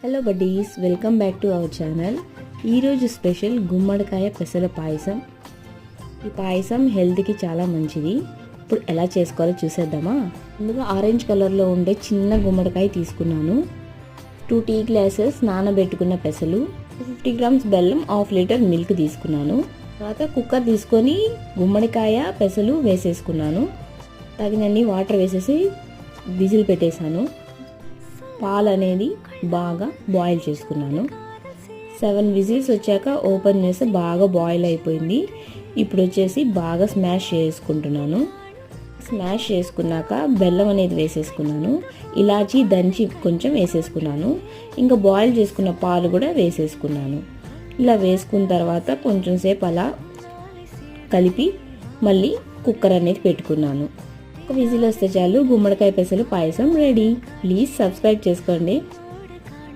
Hello buddies welcome back to our channel ఈరోజు special గుమ్మడికాయ పెసల పాయసం. ఈ పాయసం హెల్త్కి చాలా మంచిది. ఇప్పుడు ఎలా చేసుకోవాలో చూసేద్దామా? ముందుగా ఆరెంజ్ కలర్లో ఉండే చిన్న గుమ్మడికాయ తీసుకున్నాను. టూ టీ గ్లాసెస్ నానబెట్టుకున్న పెసలు. ఫిఫ్టీ గ్రామ్స్ బెల్లం హాఫ్ లీటర్ మిల్క్ తీసుకున్నాను. తర్వాత కుక్కర్ తీసుకొని గుమ్మడికాయ పెసలు వేసేసుకున్నాను. తగినన్ని వాటర్ వేసేసి విజిల్ పెట్టేశాను. పాలు అనేది బాగా బాయిల్ చేసుకున్నాను. సెవెన్ విజిల్స్ వచ్చాక ఓపెన్ చేస్తే బాగా బాయిల్ అయిపోయింది. ఇప్పుడు వచ్చేసి బాగా స్మాష్ చేసుకుంటున్నాను. స్మాష్ చేసుకున్నాక బెల్లం అనేది వేసేసుకున్నాను. ఇలాచి దంచి కొంచెం వేసేసుకున్నాను. ఇంకా బాయిల్ చేసుకున్న పాలు కూడా వేసేసుకున్నాను. ఇలా వేసుకున్న తర్వాత కొంచెం సేపు అలా కలిపి మళ్ళీ కుక్కర్ అనేది పెట్టుకున్నాను. ఒక విజిల్ వస్తే చాలు గుమ్మడికాయ పెసలు పాయసం రెడీ. ప్లీజ్ సబ్స్క్రైబ్ చేసుకోండి.